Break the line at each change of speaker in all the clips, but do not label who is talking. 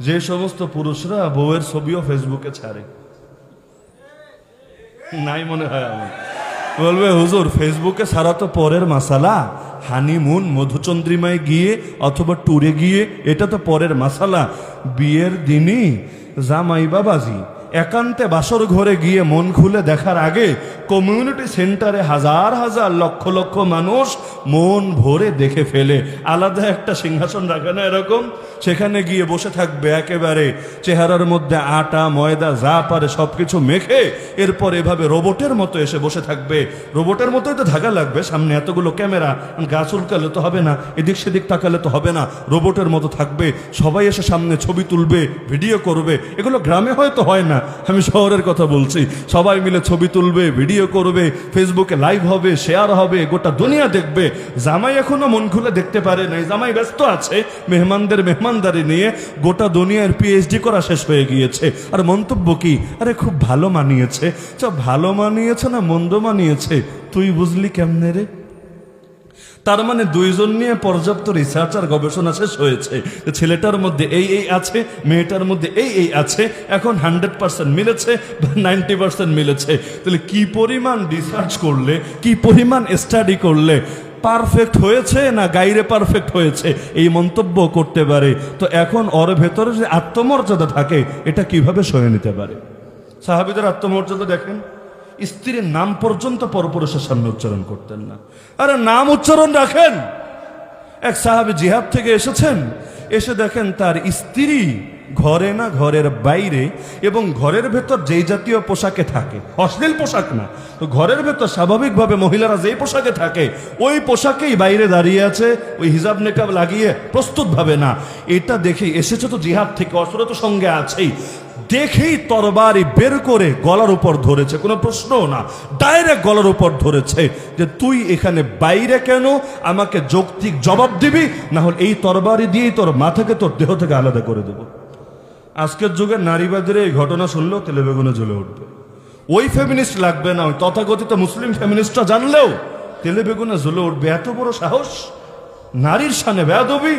যে সমস্ত পুরুষরা বউয়ের ছবিও ফেসবুকে ছাড়ে। নাই মনে হয় আমার। বলবে, হুজুর, ফেসবুকে ছাড়া তো পরের মাসালা। হানিমুন, মধুচন্দ্রিমায় গিয়ে অথবা ট্যুরে গিয়ে এটা তো পরের মাসালা। বিয়ের দিনই জামাই বাবাজি একান্তে বাসর ঘরে গিয়ে মন খুলে দেখার আগে কমিউনিটি সেন্টারে হাজার হাজার লক্ষ লক্ষ মানুষ মন ভরে দেখে ফেলে। আলাদা একটা সিংহাসন রাখে না এরকম? সেখানে গিয়ে বসে থাকবে একেবারে। চেহারার মধ্যে আটা, ময়দা, যা পারে সব কিছু মেখে এরপর এভাবে রোবটের মতো এসে বসে থাকবে। রোবটের মতোই তো থাকা লাগবে। সামনে এতগুলো ক্যামেরা। গাছ চুলকালে তো হবে না, এদিক সেদিক তাকালে তো হবে না। রোবটের মতো থাকবে। সবাই এসে সামনে ছবি তুলবে, ভিডিও করবে। এগুলো গ্রামে হয়তো হয় না। আমি শহরের কথা বলছি। সবাই মিলে ছবি তুলবে, ভিডিও করবে ফেসবুকে লাইভ হবে শেয়ার হবে, গোটা দুনিয়া দেখবে। জামাই এখনও মন খুলে দেখতে পারে নাই। জামাই ব্যস্ত আছে, মেহমানদের মেহমানদারি নিয়ে গোটা দুনিয়ার পিএইচডি করা শেষ হয়ে গিয়েছে। আর মন্তব্য কি? আরে খুব ভালো মানিয়েছে। চ ভালো মানিয়েছে না মন্দ মানিয়েছে, তুই বুঝলি কেমনে রে? তার মানে দুইজন নিয়ে পর্যাপ্ত রিসার্চ আর গবেষণা শেষ হয়েছে। ছেলেটার মধ্যে এই এই আছে, মেয়েটার মধ্যে এই এই আছে, এখন হান্ড্রেড পার্সেন্ট মিলেছে বা নাইনটি পার্সেন্ট মিলেছে। তাহলে কি পরিমাণ রিসার্চ করলে, কি পরিমাণ স্টাডি করলে পারফেক্ট হয়েছে না গাইরে পারফেক্ট হয়েছে? এই মন্তব্য করতে পারে। তো এখন ওর ভেতরে যে আত্মমর্যাদা থাকে, এটা কীভাবে সয়ে নিতে পারে? সাহাবিদের আত্মমর্যাদা দেখেন। স্ত্রীর নাম পর্যন্ত পরপুরুষের সামনে উচ্চারণ করতেন না। আরে নাম উচ্চারণ রাখেন। এক সাহাবি জিহাদ থেকে এসেছেন, এসে দেখেন তার স্ত্রী ঘরে না ঘরের বাইরে এবং ঘরের ভেতর যেই জাতীয় পোশাকে থাকে, অশ্লীল পোশাক না, তো ঘরের ভেতর স্বাভাবিকভাবে মহিলারা যেই পোশাকে থাকে, ওই পোশাকেই বাইরে দাঁড়িয়ে আছে, ওই হিজাব নেকাব লাগিয়ে প্রস্তুতভাবে না। এটা দেখে এসেছে তো জিহাদ থেকে অস্ত্র তো সঙ্গে আছেই। দেখেই তরবারি বের করে গলার উপর ধরেছে। কোনো প্রশ্নও না। ডাইরেক্ট গলার উপর ধরেছে যে, তুই এখানে বাইরে কেন? আমাকে যৌক্তিক জবাব দিবি, না হলে এই তরবারি দিয়েই তোর মাথাকে তোর দেহ থেকে আলাদা করে দেব। আজকের যুগে নারীবাদের এই ঘটনা শুনলেও তেলে বেগুনে জ্বলে উঠবে। ওই ফেমিনিস্ট লাগবে না, ওই তথাকথিত মুসলিম ফেমিনিস্টরা জানলেও তেলে বেগুনে জ্বলে উঠবে। এত বড় সাহস? নারীর সানে বেয়াদবি?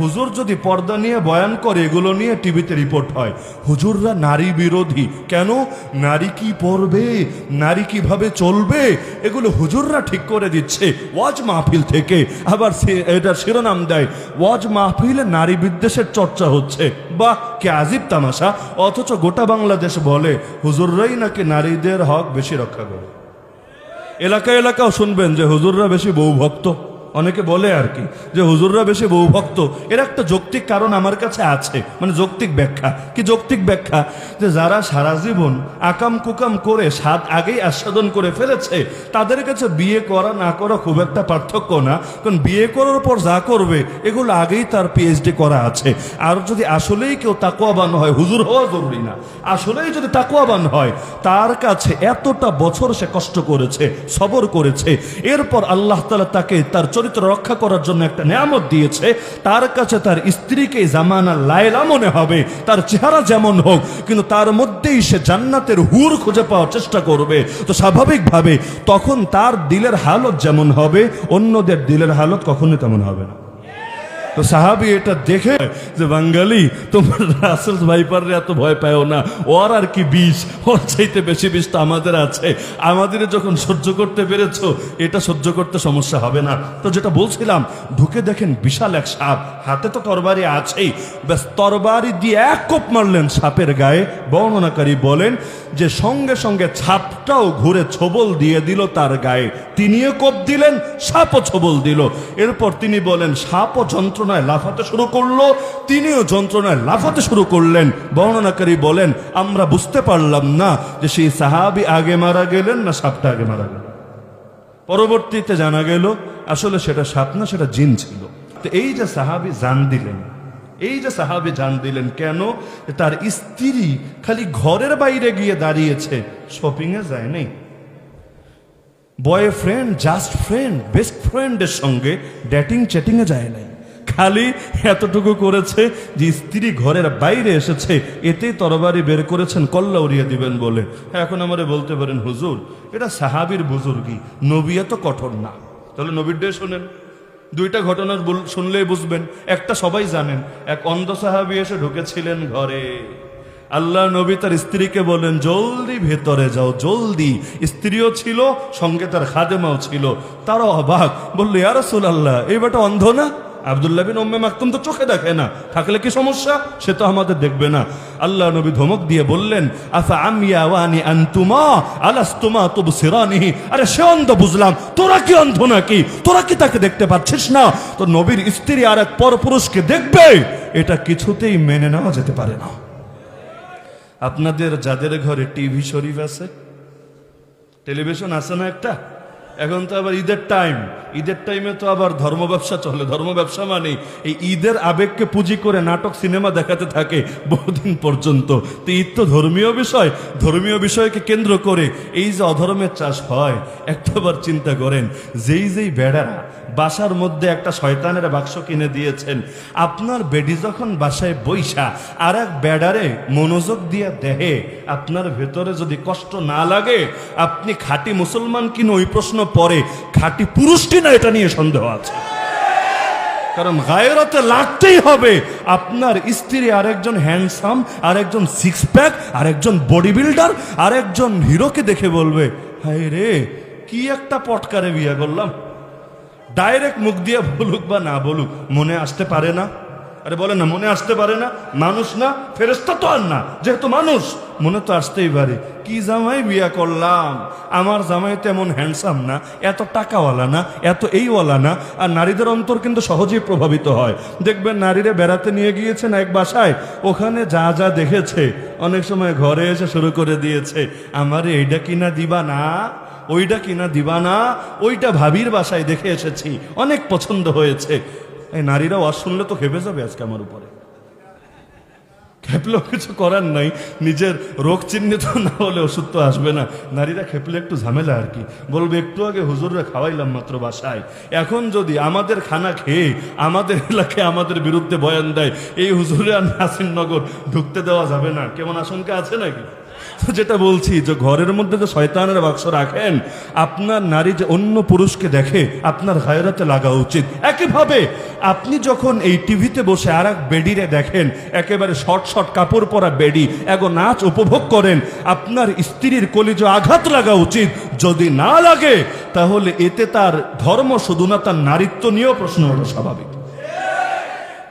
হুজুর যদি পর্দা নিয়ে বয়ান করে, এগুলো নিয়ে টিভিতে রিপোর্ট হয়। হুজুররা নারী বিরোধী। কেন? নারী কি পড়বে? নারী কীভাবে চলবে? এগুলো হুজুররা ঠিক করে দিচ্ছে ওয়াজ মাহফিল থেকে। আবার এটা শিরোনাম দেয়, ওয়াজ মাহফিলে নারী বিদ্বেষের চর্চা হচ্ছে। বাহ, কে আজিব তামাশা। অথচ গোটা বাংলাদেশ বলে, হুজুররাই নাকি নারীদের হক বেশি রক্ষা করে। এলাকা এলাকাও শুনবেন যে হুজুররা বেশি বউ ভক্ত অনেকে বলে আর কি, যে হুজুররা বেশি বউ ভক্ত এর একটা যৌক্তিক কারণ আমার কাছে আছে মানে যৌক্তিক ব্যাখ্যা। কি যৌক্তিক ব্যাখ্যা? যে যারা সারা জীবন আকাম কুকাম করে স্বাদ আগেই আস্বাদন করে ফেলেছে, তাদের কাছে বিয়ে করা না করা খুব একটা পার্থক্য না, কারণ বিয়ে করার পর যা করবে, এগুলো আগেই তার পিএইচডি করা আছে। আর যদি আসলেই কেউ তাকুয়াবান হয়, হুজুর হওয়া জরুরি না। আসলেই যদি তাকুয়াবান হয়, তার কাছে এতটা বছর সে কষ্ট করেছে, সবর করেছে, এরপর আল্লাহ তালা তাকে তার চরিত্র রক্ষা করার জন্য একটা নিয়ামত দিয়েছে, তার কাছে তার স্ত্রীকে জামানা লায়লা মনে হবে, তার চেহারা যেমন হোক, কিন্তু তার মধ্যেই সে জান্নাতের হুর খুঁজে পাওয়ার চেষ্টা করবে। তো স্বাভাবিকভাবে তখন তার দিলের হালত যেমন হবে, অন্যদের দিলের হালত কখনোই তেমন হবে না। তো সাহাবি এটা দেখে যে, বাঙালি, তোমার রাসেল ভাইপারে এত ভয় পাও না। ওর আর কি বিষ? ওর চাইতে বেশি বিষ তো আমাদের আছে। আমাদের যখন সহ্য করতে পেরেছ, এটা সহ্য করতে সমস্যা হবে না। তো যেটা বলছিলাম, ঢুকে দেখেন বিশাল এক সাপ। হাতে তো তরবারি আছেই। ব্যাস, তরবারি দিয়ে এক কোপ মারলেন সাপের গায়ে। বর্ণনাকারী বলেন যে, সঙ্গে সঙ্গে ছাপটাও ঘুরে ছবল দিয়ে দিল তার গায়ে। তিনিও কোপ দিলেন, সাপও ছবল দিল। এরপর তিনি বলেন, সাপও যন্ত্রণায় লাফাতে শুরু করল, তিনিও যন্ত্রণায় লাফাতে শুরু করলেন। বর্ণনাকারী বলেন, আমরা বুঝতে পারলাম না যে সেই সাহাবি আগে মারা গেলেন না সাপটা আগে মারা গেলেন পরবর্তীতে জানা গেল, আসলে সেটা সাপ না, সেটা জিন ছিল। তো এই যে সাহাবি জান দিলেন, এই যে সাহাবি জান দিলেন কেন? তার স্ত্রী খালি ঘরের বাইরে গিয়ে দাঁড়িয়েছে শপিংয়ে যায় নেই। বয়ফ্রেন্ড জাস্ট ফ্রেন্ড বেস্ট ফ্রেন্ডের সঙ্গে ডেটিং চ্যাটিংয়ে যায় নাই। খালি এতটুকু করেছে যে স্ত্রী ঘরের বাইরে এসেছে, এতে তরবারি বের করেছেন, কল্লা উড়িয়ে দিবেন বলে। এখন আমারে বলতে পারেন, হুজুর, এটা সাহাবির বুজুর্গি নবী এত কঠোর না। তাহলে নবীর ডে শোনেন, দুইটা ঘটনা শুনলেই বুঝবেন। একটা সবাই জানেন, এক অন্ধ সাহাবি এসে ঢুকেছিলেন ঘরে। আল্লাহ নবী তার স্ত্রীকে বলেন, জলদি ভেতরে যাও, জলদি। স্ত্রীও ছিল, সঙ্গে তার খাদেমাও ছিল। তারও অবাক, বলল ইয়ারসুল আল্লাহ এই বেটা অন্ধ না? আবদুল্লাহ বিন উম্মে মাকতুম তো চোখে দেখে না। থাকলে কি সমস্যা? সে তো আমাদের দেখবে না। আল্লাহ নবী ধমক দিয়ে বললেন, আফা আমিয়া ওয়ানি আনতুমা? আলাস্তুমা তুবসিরানি? আরে সে অন্ধ বুঝলাম। তোরা কি অন্ধ নাকি? তোরা কি তাকে দেখতে পাচ্ছিস না? তো নবীর স্ত্রী আর এক পরপুরুষকে দেখবে, এটা কিছুতেই মেনে নেওয়া যেতে পারে না। আপনাদের যাদের ঘরে টিভি শরীফ আছে, টেলিভিশন আছে না একটা? এখন তো আবার ঈদের টাইম ঈদের টাইমে তো আবার ধর্ম ব্যবসা চলে। ধর্ম ব্যবসা মানে এই ঈদের আবেগকে পুঁজি করে নাটক, সিনেমা দেখাতে থাকে বহুদিন পর্যন্ত। তো ঈদ তো ধর্মীয় বিষয়। ধর্মীয় বিষয়কে কেন্দ্র করে এই যে অধর্মের চাষ হয় একটাবার চিন্তা করেন, যেই যেই বেড়ারা বাসার মধ্যে একটা শয়তানের বাক্স কিনে দিয়েছেন, আপনার বেডি যখন বাসায় বৈশা আর এক বেড়ারে মনোযোগ দিয়ে দেহে আপনার ভেতরে যদি কষ্ট না লাগে, আপনি খাঁটি মুসলমান কিনা ওই প্রশ্ন পরে খাঁটি পুরুষ কিনা এটা নিয়ে সন্দেহ আছে। কারণ গায়রাতে লাগতেই হবে। আপনার স্ত্রী আরেকজন হ্যান্ডসাম আরেকজন সিক্স প্যাক আরেকজন বডি বিল্ডার আরেকজন হিরোকে দেখে বলবে, হায় রে, কি একটা পটকারে বিয়ে করলাম? ডাইরেক্ট মুখ দিয়ে বলুক বা না বলুক, মনে আসতে পারে না। আরে বলে না, মনে আসতে পারে না, মানুষ না ফেরেস্তা তো আর না, যেহেতু মানুষ, মনে তো আসতেই পারে। কি জামাই বিয়া করলাম? আমার জামাই তেমন হ্যান্ডসাম না, এত টাকাওয়ালা না, এত এইওয়ালা না, আর নারীদের অন্তর কিন্তু সহজেই প্রভাবিত হয়। দেখবেন নারীরা বেড়াতে নিয়ে গিয়েছেন এক বাসায়, ওখানে যা যা দেখেছে, অনেক সময় ঘরে এসে শুরু করে দিয়েছে। আমার এইটা কিনা দিবা না ওইটা কিনা দিবা না ওইটা ভাবির বাসায় দেখে এসেছি, অনেক পছন্দ হয়েছে। এই নারীরা ওয়াজ শুনলে তো খেপে যাবে আজকে আমার উপরে। খেপলেও কিছু করার নাই, নিজের রোগ চিহ্নিত না হলে ওষুধ তো আসবে না। নারীরা খেপলে একটু ঝামেলা আর কি। বলবে, একটু আগে হুজুররা খাওয়াইলাম মাত্র বাসায়। এখন যদি আমাদের খানা খেয়ে আমাদের এলাকায় আমাদের বিরুদ্ধে বয়ান দেয়, এই হুজুরে আর নাসিরনগর ঢুকতে দেওয়া যাবে না। কেমন আশঙ্কা আছে নাকি? যেটা বলছি যে ঘরের মধ্যে যে শয়তানের বাক্স রাখেন, আপনার নারী যে অন্য পুরুষকে দেখে আপনার হায়রাতে লাগা উচিত। একইভাবে আপনি যখন এই টিভিতে বসে আর এক বেডিরে দেখেন, একেবারে শর্ট শর্ট কাপড় পরা বেডি, এগো নাচ উপভোগ করেন, আপনার স্ত্রীর কলিজ আঘাত লাগা উচিত। যদি না লাগে, তাহলে এতে তার ধর্ম শুধু না, তার নারীত্ব নিয়েও প্রশ্ন হলো স্বাভাবিক।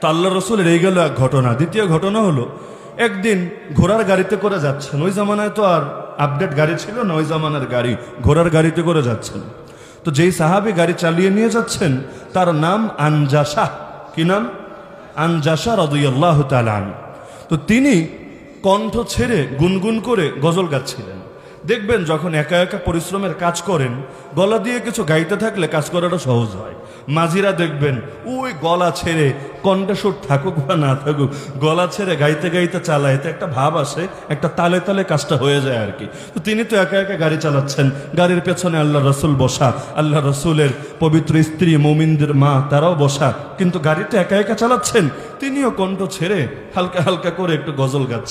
তো আল্লাহ রসুলের এই গেল এক ঘটনা। দ্বিতীয় ঘটনা হলো একদিন ঘোড়ার গাড়িতে করে যাচ্ছেন। ওই জামানায় তো আর আপডেট গাড়ি ছিল না, ওই জামানার গাড়ি, ঘোড়ার গাড়িতে করে যাচ্ছেন। তো যেই সাহাবি গাড়ি চালিয়ে নিয়ে যাচ্ছেন, তার নাম আনজাসা কি নাম? আনজাসা রদুয়াল্লাহ তালান তো তিনি কণ্ঠ ছেড়ে গুনগুন করে গজল গাচ্ছিলেন। দেখবেন যখন একা একা পরিশ্রমের কাজ করেন, গলা দিয়ে কিছু গাইতে থাকলে কাজ করাটা সহজ হয়। মাঝিরা দেখবেন ওই গলা ছেড়ে, কণ্ঠস্বর থাকুক বা না থাকুক, গলা ছেড়ে গাইতে গাইতে চালায়। এতে একটা ভাব আসে, একটা তালে তালে কাজটা হয়ে যায় আর কি। তো তিনি তো একা একা গাড়ি চালাচ্ছেন, গাড়ির পেছনে আল্লাহ রসুল বসা আল্লাহ রসুলের পবিত্র স্ত্রী, মোমিনদের মা, তারাও বসা, কিন্তু গাড়িটা একা একা চালাচ্ছেন, তিনিও কণ্ঠ ছেড়ে হালকা হালকা করে একটু গজল গাচ্ছেন।